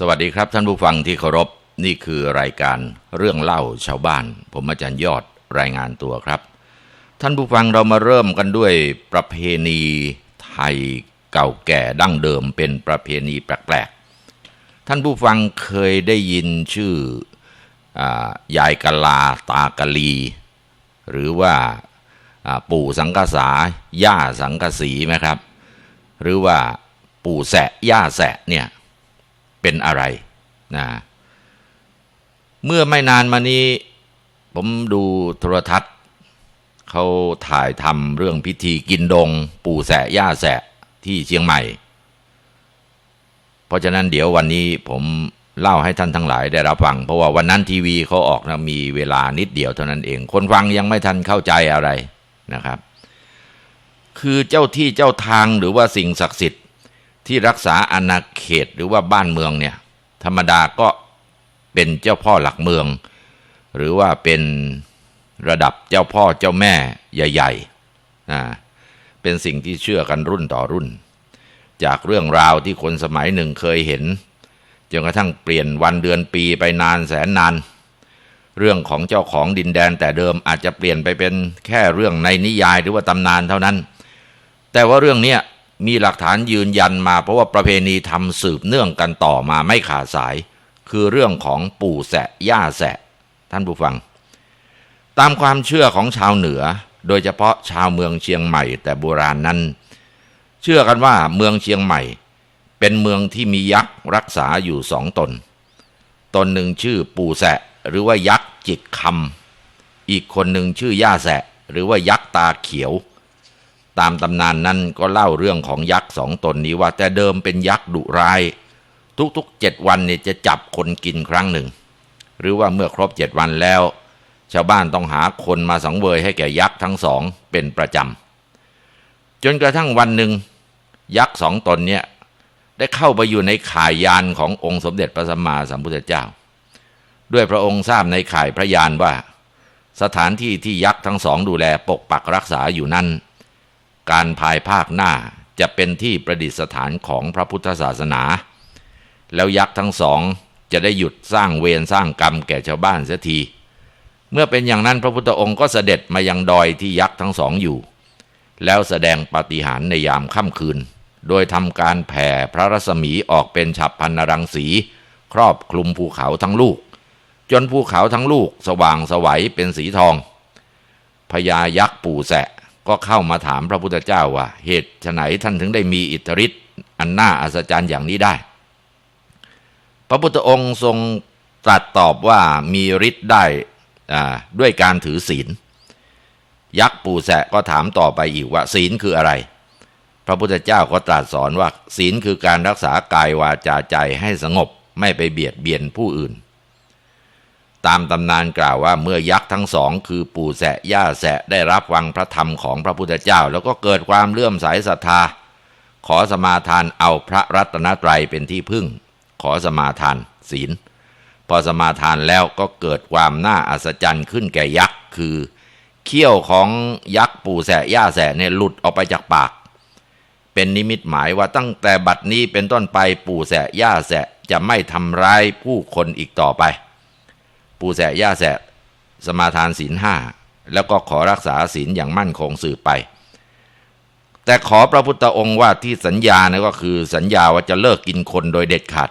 สวัสดีครับท่านผู้ฟังที่เคารพนี่คือรายการเรื่องเล่าชาวบ้าน ผมอาจารย์ยอดรายงานตัวครับ ท่านผู้ฟังเรามาเริ่มกันด้วยประเพณีไทยเก่าแก่ดั้งเดิมเป็นประเพณีแปลกๆท่านผู้ฟังเคยได้ยินชื่อยายกะลาตากะลี หรือว่าปู่สังกษาย่าสังกสีไหมครับ หรือว่าปู่แสะย่าแสะเนี่ย เป็นอะไรนะเมื่อไม่นานมานี้ ผมดูโทรทัศน์เขาถ่ายทำเรื่องพิธีกินดง ปู่แสะย่าแสะที่เชียงใหม่ เพราะฉะนั้นเดี๋ยววันนี้ผมเล่าให้ท่านทั้งหลายได้รับฟัง เพราะว่าวันนั้นทีวีเขาออกนะมีเวลานิดเดียวเท่านั้นเอง คนฟังยังไม่ทันเข้าใจอะไรนะครับ คือเจ้าที่เจ้าทางหรือว่าสิ่งศักดิ์สิทธิ์ ที่รักษาอาณาเขตหรือว่าบ้านเมืองเนี่ยธรรมดาก็เป็นเจ้าพ่อหลักเมือง หรือว่าเป็นระดับเจ้าพ่อเจ้าแม่ใหญ่ๆนะเป็นสิ่งที่เชื่อกันรุ่นต่อรุ่น จากเรื่องราวที่คนสมัยหนึ่งเคยเห็นจนกระทั่งเปลี่ยนวันเดือนปีไปนานแสนนาน เรื่องของเจ้าของดินแดนแต่เดิมอาจจะเปลี่ยนไปเป็นแค่เรื่องในนิยายหรือว่าตำนานเท่านั้น แต่ว่าเรื่องเนี้ย มีหลักฐานยืนยันมาเพราะว่าประเพณีทำสืบเนื่องกันต่อมาไม่ขาดสาย คือเรื่องของปู่แสะย่าแสะ ท่านผู้ฟัง ตามความเชื่อของชาวเหนือ โดยเฉพาะชาวเมืองเชียงใหม่แต่โบราณนั้น เชื่อกันว่าเมืองเชียงใหม่ เป็นเมืองที่มียักษ์รักษาอยู่สองตน ตนหนึ่งชื่อปู่แสะหรือว่ายักษ์จิตคำอีกคนหนึ่งชื่อย่าแสะ หรือว่ายักษ์ตาเขียว ตามตำนานนั้นก็เล่าเรื่องของยักษ์สองตนนี้ว่า แต่เดิมเป็นยักษ์ดุร้าย ทุกๆเจ็ดวันเนี่ยจะจับคนกินครั้งหนึ่ง หรือว่าเมื่อครบเจ็ดวันแล้ว ชาวบ้านต้องหาคนมาสังเวยให้แก่ยักษ์ทั้งสองเป็นประจำจนกระทั่งวันหนึ่ง ยักษ์สองตนเนี่ยได้เข้าไปอยู่ในข่ายยานขององค์สมเด็จพระสัมมาสัมพุทธเจ้า ด้วยพระองค์ทราบในข่ายพระยานว่า สถานที่ที่ยักษ์ทั้งสองดูแลปกปักรักษาอยู่นั้น การภายภาคหน้าจะเป็นที่ประดิษฐานของพระพุทธศาสนา แล้วยักษ์ทั้งสองจะได้หยุดสร้างเวรสร้างกรรมแก่ชาวบ้านเสียที เมื่อเป็นอย่างนั้นพระพุทธองค์ก็เสด็จมายังดอยที่ยักษ์ทั้งสองอยู่ แล้วแสดงปาฏิหาริย์ในยามค่ำคืน โดยทำการแผ่พระรัศมีออกเป็นฉับพันนรังสี ครอบคลุมภูเขาทั้งลูก จนภูเขาทั้งลูกสว่างสวัยเป็นสีทองพญายักษ์ปู่แสะ ก็เข้ามาถามพระพุทธเจ้าว่า เหตุไฉนท่านถึงได้มีอิทธิฤทธิ์อันน่าอัศจรรย์อย่างนี้ได้ พระพุทธองค์ทรงตรัสตอบว่ามีฤทธิ์ได้ด้วยการถือศีล ยักษ์ปู่แสะก็ถามต่อไปอีกว่าศีลคืออะไร พระพุทธเจ้าก็ตรัสสอนว่าศีลคือการรักษากายวาจาใจให้สงบไม่ไปเบียดเบียนผู้อื่น ตามตำนานกล่าวว่าเมื่อยักษ์ทั้งสองคือปู่แสะย่าแสะได้รับวังพระธรรมของพระพุทธเจ้า แล้วก็เกิดความเลื่อมใสศรัทธา ขอสมาทานเอาพระรัตนตรัยเป็นที่พึ่ง ขอสมาทานศีล พอสมาทานแล้วก็เกิดความน่าอัศจรรย์ขึ้นแก่ยักษ์คือเขี้ยวของยักษ์ปู่แสะย่าแสะเนี่ยหลุดออกไปจากปาก เป็นนิมิตหมายว่าตั้งแต่บัดนี้เป็นต้นไปปู่แสะย่าแสะจะไม่ทำร้ายผู้คนอีกต่อไป ปูแสะย่าแสะสมาทานศีลห้าแล้วก็ขอรักษาศีลอย่างมั่นคงสืบไป แต่ขอพระพุทธองค์ว่าที่สัญญานะก็คือสัญญาว่าจะเลิกกินคนโดยเด็ดขาด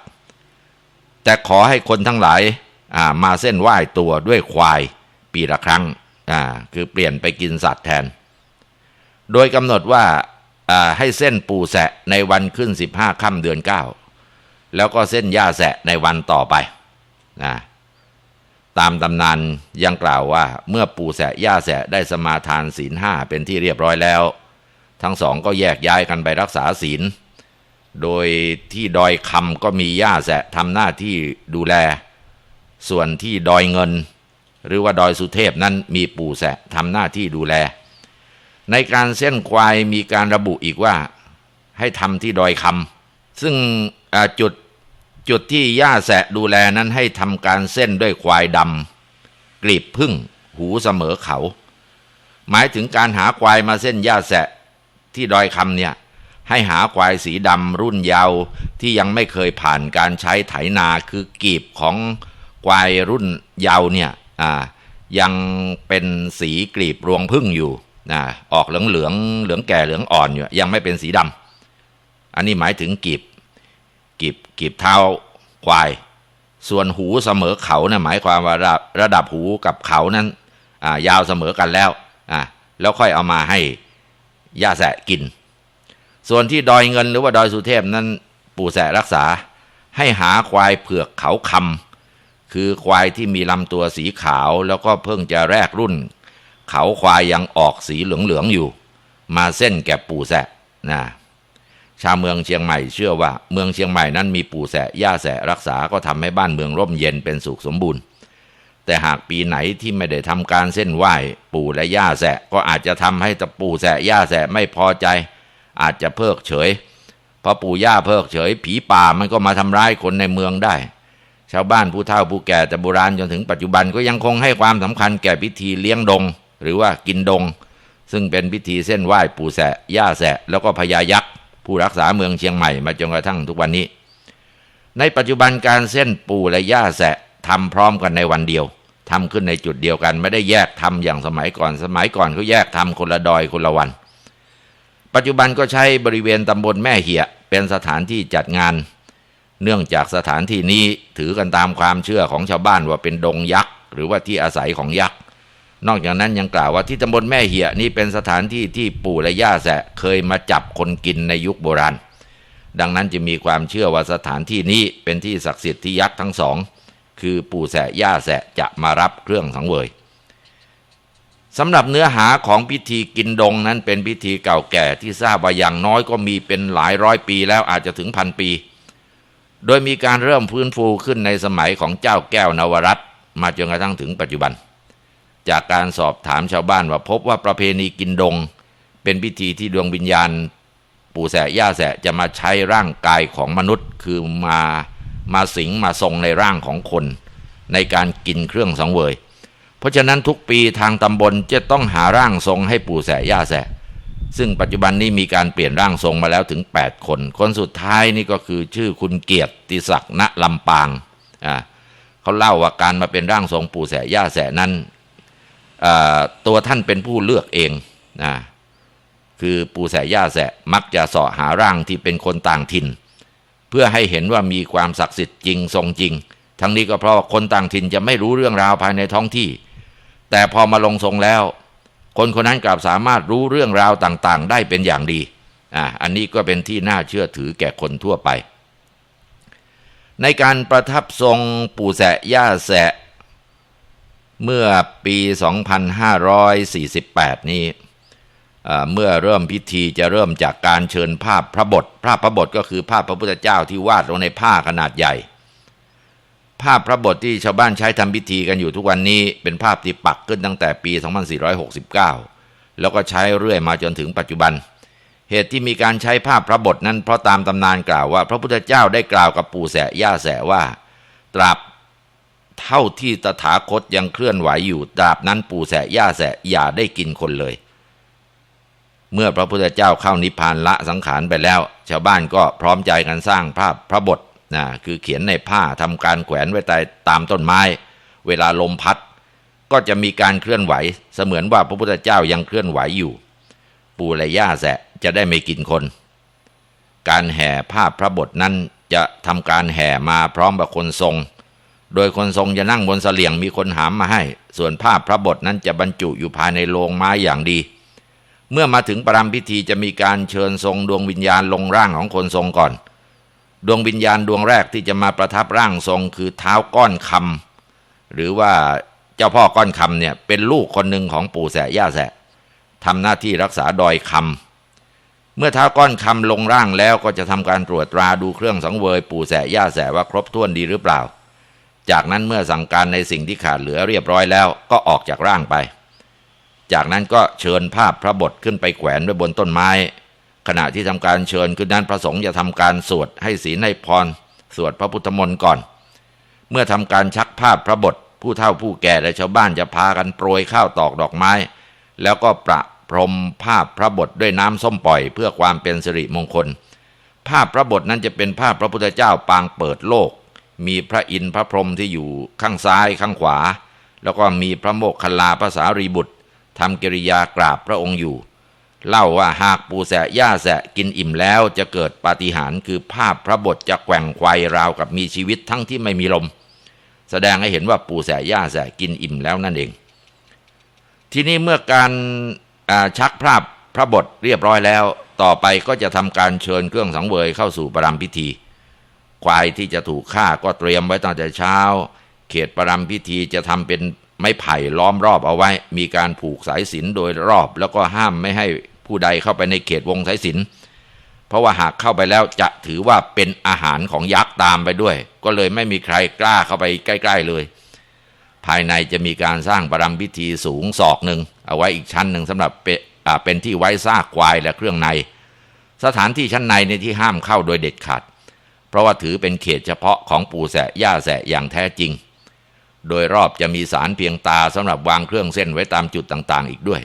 แต่ขอให้คนทั้งหลายมาเส้นไหว้ตัวด้วยควายปีละครั้งคือเปลี่ยนไปกินสัตว์แทน โดยกำหนดว่าให้เส้นปูแสะในวันขึ้นสิบห้าค่ำเดือนเก้าแล้วก็เส้นย่าแสะในวันต่อไปนะ ตามตำนานยังกล่าวว่าเมื่อปู่แสะย่าแสะได้สมาทานศีลห้าเป็นที่เรียบร้อยแล้ว ทั้งสองก็แยกย้ายกันไปรักษาศีล โดยที่ดอยคำก็มีย่าแสะทำหน้าที่ดูแล ส่วนที่ดอยเงิน หรือว่าดอยสุเทพนั้นมีปู่แสะทำหน้าที่ดูแล ในการเส้นควายมีการระบุอีกว่า ให้ทำที่ดอยคำซึ่งจุด จุดที่ย่าแสะดูแลนั้นให้ทำการเส้นด้วยควายดำกลีบพึ่ง หูเสมอเขา หมายถึงการหาควายมาเส้นย่าแสะที่ดอยคำเนี่ย ให้หาควายสีดำรุ่นเยาว์ที่ยังไม่เคยผ่านการใช้ไถนาคือกีบของควายรุ่นเยาว์เนี่ยยังเป็นสีกลีบรวงพึ่งอยู่นะออกเหลืองเหลืองเหลืองแก่เหลืองอ่อนอยู่ยังไม่เป็นสีดำอันนี้หมายถึงกีบ กีบกีบเท้าควาย ส่วนหูเสมอเขานะ่ะหมายความว่าระระดับหูกับเขานั้นยาวเสมอกันแล้วอ่าแล้วค่อยเอามาให้ย่าแสะกิน ส่วนที่ดอยเงินหรือว่าดอยสุเทพนั้นปู่แสะรักษาให้หาควายเผือกเขาคำคือควายที่มีลำตัวสีขาวแล้วก็เพิ่งจะแรกรุ่น เขาควายยังออกสีเหลืองๆอยู่ มาเส้นแก่ปู่แสะนะ ชาวเมืองเชียงใหม่เชื่อว่าเมืองเชียงใหม่นั้นมีปู่แสะย่าแสะรักษาก็ทำให้บ้านเมืองร่มเย็นเป็นสุขสมบูรณ์ แต่หากปีไหนที่ไม่ได้ทำการเส้นไหว้ปู่และย่าแสะก็อาจจะทำให้ตะปู่แสะย่าแสะไม่พอใจ อาจจะเพิกเฉยเพราะปู่ย่าเพิกเฉย ผีป่ามันก็มาทำร้ายคนในเมืองได้ ชาวบ้านผู้เฒ่าผู้แก่แต่โบราณจนถึงปัจจุบันก็ยังคงให้ความสำคัญแก่พิธีเลี้ยงดง หรือว่ากินดง ซึ่งเป็นพิธีเส้นไหว้ปู่แสะย่าแสะแล้วก็พญายักษ์ ผู้รักษาเมืองเชียงใหม่มาจนกระทั่งทุกวันนี้ ในปัจจุบันการเส้นปูและย่าแสะทำพร้อมกันในวันเดียวทำขึ้นในจุดเดียวกัน ไม่ได้แยกทำอย่างสมัยก่อน สมัยก่อนเขาแยกทำคนละดอยคนละวัน ปัจจุบันก็ใช้บริเวณตำบลแม่เหียเป็นสถานที่จัดงาน เนื่องจากสถานที่นี้ถือกันตามความเชื่อของชาวบ้านว่าเป็นดงยักษ์หรือว่าที่อาศัยของยักษ์ นอกจากนั้นยังกล่าวว่าที่ตำบลแม่เหียนี่เป็นสถานที่ที่ปู่และย่าแสะเคยมาจับคนกินในยุคโบราณ ดังนั้นจะมีความเชื่อว่าสถานที่นี้เป็นที่ศักดิ์สิทธิ์ที่ยักษ์ทั้งสอง คือปู่แสะย่าแสะจะมารับเครื่องสังเวยสำหรับเนื้อหาของพิธีกินดงนั้นเป็นพิธีเก่าแก่ที่ทราบว่าอย่างน้อยก็มีเป็นหลายร้อยปีแล้วอาจจะถึงพันปี โดยมีการเริ่มฟื้นฟูขึ้นในสมัยของเจ้าแก้วนวรัตมาจนกระทั่งถึงปัจจุบัน จากการสอบถามชาวบ้านว่าพบว่าประเพณีกินดง เป็นพิธีที่ดวงวิญญาณ ปู่แสะย่าแสะจะมาใช้ร่างกายของมนุษย์ คือมามาสิงมาทรงในร่างของคน ในการกินเครื่องสังเวย เพราะฉะนั้นทุกปีทางตำบลจะต้องหาร่างทรงให้ปู่แสะย่าแสะซึ่งปัจจุบันนี้มีการเปลี่ยนร่างทรงมาแล้วถึง 8 คน คนสุดท้ายนี่ก็คือชื่อคุณเกียรติศักดิ์ณลำปางอ่าเขาเล่าว่าการมาเป็นร่างทรงปู่แสย่าแสนั้น ตัวท่านเป็นผู้เลือกเองนะคือปู่แสย่าแสะมักจะเสาะหาร่างที่เป็นคนต่างถิ่น เพื่อให้เห็นว่ามีความศักดิ์สิทธิ์จริงทรงจริง ทั้งนี้ก็เพราะคนต่างถิ่นจะไม่รู้เรื่องราวภายในท้องที่ แต่พอมาลงทรงแล้ว คนคนนั้นกลับสามารถรู้เรื่องราวต่างๆ ได้เป็นอย่างดีอ่าอันนี้ก็เป็นที่น่าเชื่อถือแก่คนทั่วไป ในการประทับทรงปู่แสะย่าแสะ เมื่อปี 2548 นี้เมื่อเริ่มพิธีจะเริ่มจากการเชิญภาพพระบท ภาพพระบทก็คือภาพพระพุทธเจ้าที่วาดลงในผ้าขนาดใหญ่ ภาพพระบทที่ชาวบ้านใช้ทำพิธีกันอยู่ทุกวันนี้ เป็นภาพที่ปักขึ้นตั้งแต่ปี 2469 แล้วก็ใช้เรื่อยมาจนถึงปัจจุบัน เหตุที่มีการใช้ภาพพระบทนั้นเพราะตามตำนานกล่าวว่า พระพุทธเจ้าได้กล่าวกับปู่แสะย่าแสะว่า ตราบ เท่าที่ตถาคตยังเคลื่อนไหวอยู่ตราบนั้นปู่แสะย่าแสะอย่าได้กินคนเลย เมื่อพระพุทธเจ้าเข้านิพพานละสังขารไปแล้ว ชาวบ้านก็พร้อมใจกันสร้างภาพพระบทนะคือเขียนในผ้าทำการแขวนไว้ใต้ตามต้นไม้ เวลาลมพัด ก็จะมีการเคลื่อนไหว เสมือนว่าพระพุทธเจ้ายังเคลื่อนไหวอยู่ ปู่และย่าแสะจะได้ไม่กินคน การแห่ภาพพระบทนั้นจะทำการแห่มาพร้อมกับคนทรง โดยคนทรงจะนั่งบนเสลี่ยงมีคนหามมาให้ ส่วนภาพพระบทนั้นจะบรรจุอยู่ภายในโลงไม้อย่างดี เมื่อมาถึงประรำพิธีจะมีการเชิญทรงดวงวิญญาณลงร่างของคนทรงก่อน ดวงวิญญาณดวงแรกที่จะมาประทับร่างทรงคือเท้าก้อนคำหรือว่าเจ้าพ่อก้อนคำเนี่ยเป็นลูกคนหนึ่งของปู่แสย่าแสทำหน้าที่รักษาดอยคำเมื่อเท้าก้อนคำลงร่างแล้วก็จะทำการตรวจตราดูเครื่องสังเวย ปู่แสย่าแสว่าครบถ้วนดีหรือเปล่า จากนั้นเมื่อสั่งการในสิ่งที่ขาดเหลือเรียบร้อยแล้วก็ออกจากร่างไป จากนั้นก็เชิญภาพพระบทขึ้นไปแขวนไว้บนต้นไม้ ขณะที่ทำการเชิญขึ้นนั้นพระสงฆ์จะทำการสวดให้ศีลให้พร สวดพระพุทธมนต์ก่อน เมื่อทำการชักภาพพระบท ผู้เฒ่าผู้แก่และชาวบ้านจะพากันโปรยข้าวตอกดอกไม้ แล้วก็ประพรมภาพพระบทด้วยน้ำส้มปล่อย เพื่อความเป็นสิริมงคล ภาพพระบทนั้นจะเป็นภาพพระพุทธเจ้าปางเปิดโลก มีพระอินทร์พระพรหมที่อยู่ข้างซ้ายข้างขวา แล้วก็มีพระโมกขลาภาษารีบุตรทำกิริยากราบพระองค์อยู่ เล่าว่าหากปูแสะย่าแสะกินอิ่มแล้วจะเกิดปาฏิหาริย์คือภาพพระบทจะแกว่งไกวราวกับมีชีวิตทั้งที่ไม่มีลม แสดงให้เห็นว่าปูแสะย่าแสะกินอิ่มแล้วนั่นเอง ทีนี้เมื่อการชักพระพระบทเรียบร้อยแล้ว ต่อไปก็จะทำการเชิญเครื่องสังเวยเข้าสู่ประรำพิธี ควายที่จะถูกฆ่าก็เตรียมไว้ตั้งแต่เช้า เขตประรำพิธีจะทำเป็นไม้ไผ่ล้อมรอบเอาไว้ มีการผูกสายสิญโดยรอบ แล้วก็ห้ามไม่ให้ผู้ใดเข้าไปในเขตวงสายสิญเพราะว่าหากเข้าไปแล้วจะถือว่าเป็นอาหารของยักษ์ตามไปด้วย ก็เลยไม่มีใครกล้าเข้าไปใกล้ ๆเลย ภายในจะมีการสร้างประรำพิธีสูงศอกหนึ่งเอาไว้อีกชั้นหนึ่งสำหรับเป็นที่ไว้ซากควายและเครื่องใน สถานที่ชั้นในในที่ห้ามเข้าโดยเด็ดขาด ราะว่าถือเป็นเขตเฉพาะของปู่แสะย่าแสะอย่างแท้จริง โดยรอบจะมีสารเพียงตาสำหรับวางเครื่องเส้นไว้ตามจุดต่างๆ อีกด้วย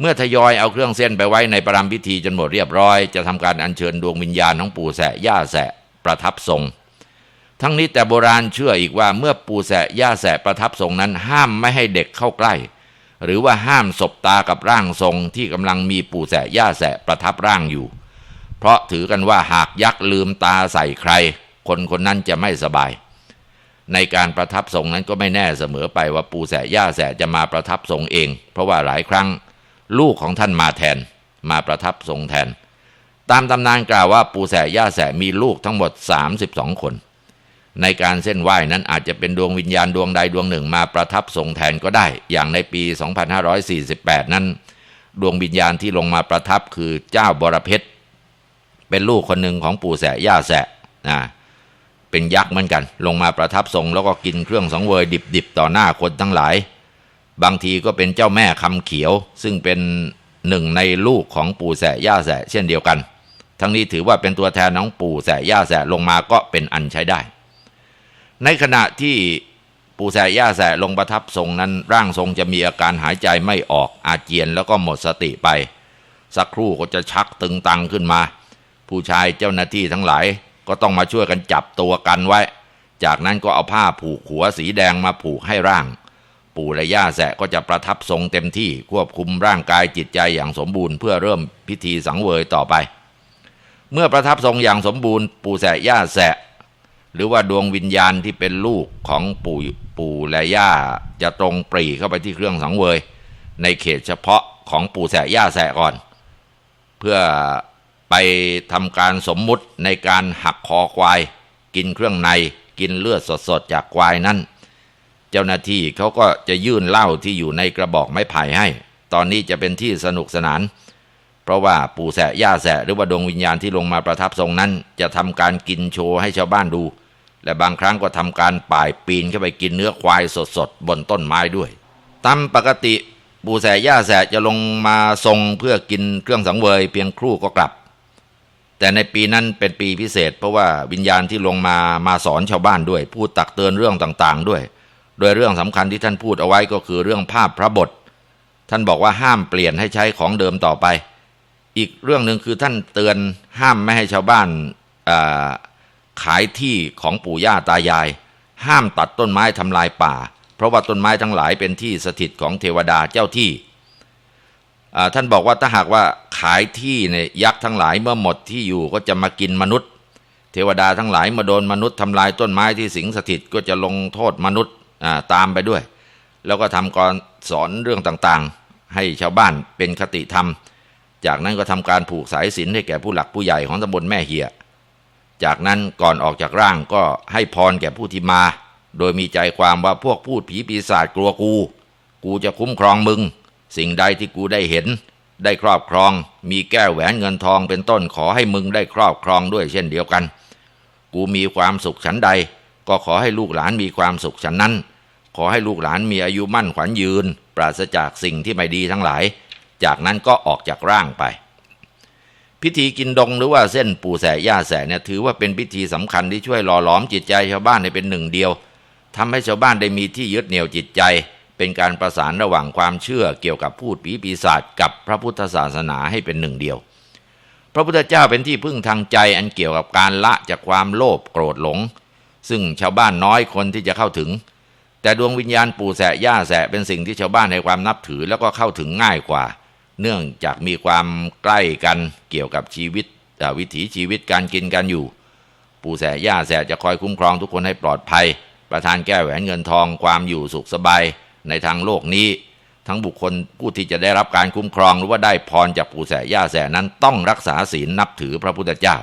เมื่อทยอยเอาเครื่องเส้นไปไว้ในประรำพิธีจนหมดเรียบร้อย จะทำการอัญเชิญดวงวิญญาณของปู่แสะย่าแสะประทับทรง ทั้งนี้แต่โบราณเชื่ออีกว่าเมื่อปู่แสะย่าแสะประทับทรงนั้นห้ามไม่ให้เด็กเข้าใกล้ หรือว่าห้ามสบตากับร่างทรงที่กำลังมีปู่แสะย่าแสะประทับร่างอยู่ เพราะถือกันว่าหากยักษ์ลืมตาใส่ใคร คนคนนั้นจะไม่สบาย ในการประทับทรงนั้นก็ไม่แน่เสมอไปว่าปูแสย่าแสจะมาประทับทรงเอง เพราะว่าหลายครั้ง ลูกของท่านมาแทน มาประทับทรงแทน ตามตำนานกล่าวว่าปูแสย่าแสมีลูกทั้งหมด 32 คน ในการเส้นไหว้นั้นอาจจะเป็นดวงวิญญาณดวงใดดวงหนึ่งมาประทับทรงแทนก็ได้ อย่างในปี 2548 นั้น ดวงวิญญาณที่ลงมาประทับคือเจ้าบรเพชร เป็นลูกคนหนึ่งของปู่แสะย่าแสะนะเป็นยักษ์เหมือนกัน ลงมาประทับทรงแล้วก็กินเครื่องสังเวยดิบๆ ต่อหน้าคนทั้งหลาย บางทีก็เป็นเจ้าแม่คำเขียว ซึ่งเป็นหนึ่งในลูกของปู่แสะย่าแสะเช่นเดียวกัน ทั้งนี้ถือว่าเป็นตัวแทนน้องปู่แสะย่าแสะลงมาก็เป็นอันใช้ได้ ในขณะที่ปู่แสะย่าแสะลงประทับทรงนั้นร่างทรงจะมีอาการหายใจไม่ออกอาเจียนแล้วก็หมดสติไป สักครู่ก็จะชักตึงตังขึ้นมา ผู้ชายเจ้าหน้าที่ทั้งหลายก็ต้องมาช่วยกันจับตัวกันไว้ จากนั้นก็เอาผ้าผูกหัวสีแดงมาผูกให้ร่าง ปู่และย่าแสะก็จะประทับทรงเต็มที่ควบคุมร่างกายจิตใจอย่างสมบูรณ์เพื่อเริ่มพิธีสังเวยต่อไป เมื่อประทับทรงอย่างสมบูรณ์ ปู่แสะย่าแสะ หรือว่าดวงวิญญาณที่เป็นลูกของปู่ปู่และย่าจะตรงปรีเข้าไปที่เครื่องสังเวย ในเขตเฉพาะของปู่แสะย่าแสะก่อน เพื่อ ไปทำการสมมุติในการหักคอควาย กินเครื่องใน กินเลือดสดๆจากควายนั้น เจ้าหน้าที่เขาก็จะยื่นเหล้าที่อยู่ในกระบอกไม้ไผ่ให้ ตอนนี้จะเป็นที่สนุกสนาน เพราะว่าปู่แสะย่าแสะหรือว่าดวงวิญญาณที่ลงมาประทับทรงนั้น จะทำการกินโชว์ให้ชาวบ้านดู และบางครั้งก็ทำการป่ายปีนเข้าไปกินเนื้อควายสดๆบนต้นไม้ด้วยตามปกติปู่แสะย่าแสะจะลงมาทรงเพื่อกินเครื่องสังเวย เพียงครู่ก็กลับ แต่ในปีนั้นเป็นปีพิเศษ เพราะว่าวิญญาณที่ลงมามาสอนชาวบ้านด้วยพูดตักเตือนเรื่องต่างๆด้วย โดยเรื่องสำคัญที่ท่านพูดเอาไว้ก็คือเรื่องภาพพระบท ท่านบอกว่าห้ามเปลี่ยนให้ใช้ของเดิมต่อไป อีกเรื่องหนึ่งคือท่านเตือนห้ามไม่ให้ชาวบ้านขายที่ของปู่ย่าตายาย ห้ามตัดต้นไม้ทำลายป่า เพราะว่าต้นไม้ทั้งหลายเป็นที่สถิตของเทวดาเจ้าที่ ท่านบอกว่าถ้าหากว่าขายที่เนี่ยยักษ์ทั้งหลายเมื่อหมดที่อยู่ก็จะมากินมนุษย์ เทวดาทั้งหลายมาโดนมนุษย์ทำลายต้นไม้ที่สิงสถิตก็จะลงโทษมนุษย์ตามไปด้วย แล้วก็ทำการสอนเรื่องต่างๆ ให้ชาวบ้านเป็นคติธรรม จากนั้นก็ทำการผูกสายสินให้แก่ผู้หลักผู้ใหญ่ของตำบลแม่เหียจากนั้นก่อนออกจากร่างก็ให้พรแก่ผู้ที่มา โดยมีใจความว่าพวกพูดผีปีศาจกลัวกู กูจะคุ้มครองมึง สิ่งใดที่กูได้เห็น ได้ครอบครอง มีแก้วแหวนเงินทองเป็นต้นขอให้มึงได้ครอบครองด้วยเช่นเดียวกัน กูมีความสุขฉันใด ก็ขอให้ลูกหลานมีความสุขฉันนั้น ขอให้ลูกหลานมีอายุมั่นขวัญยืน ปราศจากสิ่งที่ไม่ดีทั้งหลาย จากนั้นก็ออกจากร่างไป พิธีกินดงหรือว่าเส้นปู่แสย่าแสเนี่ยถือว่าเป็นพิธีสำคัญที่ช่วยหล่อหลอมจิตใจชาวบ้านให้เป็นหนึ่งเดียวทำให้ชาวบ้านได้มีที่ยึดเหนี่ยวจิตใจ เป็นการประสานระหว่างความเชื่อเกี่ยวกับพูดผีปีศาจกับพระพุทธศาสนาให้เป็นหนึ่งเดียว พระพุทธเจ้าเป็นที่พึ่งทางใจอันเกี่ยวกับการละจากความโลภโกรธหลง ซึ่งชาวบ้านน้อยคนที่จะเข้าถึง แต่ดวงวิญญาณปู่แสะย่าแสะเป็นสิ่งที่ชาวบ้านให้ความนับถือแล้วก็เข้าถึงง่ายกว่า เนื่องจากมีความใกล้กันเกี่ยวกับชีวิตวิถีชีวิตการกินกันอยู่ ปู่แสะย่าแสะจะคอยคุ้มครองทุกคนให้ปลอดภัย ประทานแก้แหวนเงินทองความอยู่สุขสบาย ในทางโลกนี้ ทั้งบุคคลผู้ที่จะได้รับการคุ้มครองหรือว่าได้พรจากปู่แสย่าแสนั้นต้องรักษาศีลนับถือพระพุทธเจ้า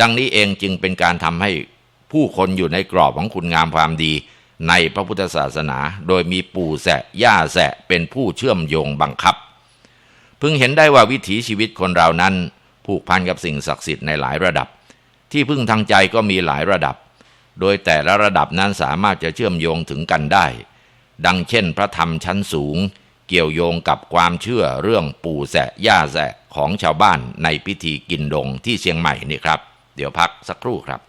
ดังนี้เองจึงเป็นการทำให้ผู้คนอยู่ในกรอบของคุณงามความดี ในพระพุทธศาสนา โดยมีปู่แสย่าแสเป็นผู้เชื่อมโยงบังคับ พึงเห็นได้ว่าวิถีชีวิตคนเรานั้น ผูกพันกับสิ่งศักดิ์สิทธิ์ในหลายระดับ ที่พึ่งทางใจก็มีหลายระดับ โดยแต่ละระดับนั้นสามารถจะเชื่อมโยงถึงกันได้ ดังเช่นพระธรรมชั้นสูง เกี่ยวโยงกับความเชื่อเรื่องปู่แสะย่าแสะของชาวบ้านในพิธีกินดงที่เชียงใหม่นี่ครับ เดี๋ยวพักสักครู่ครับ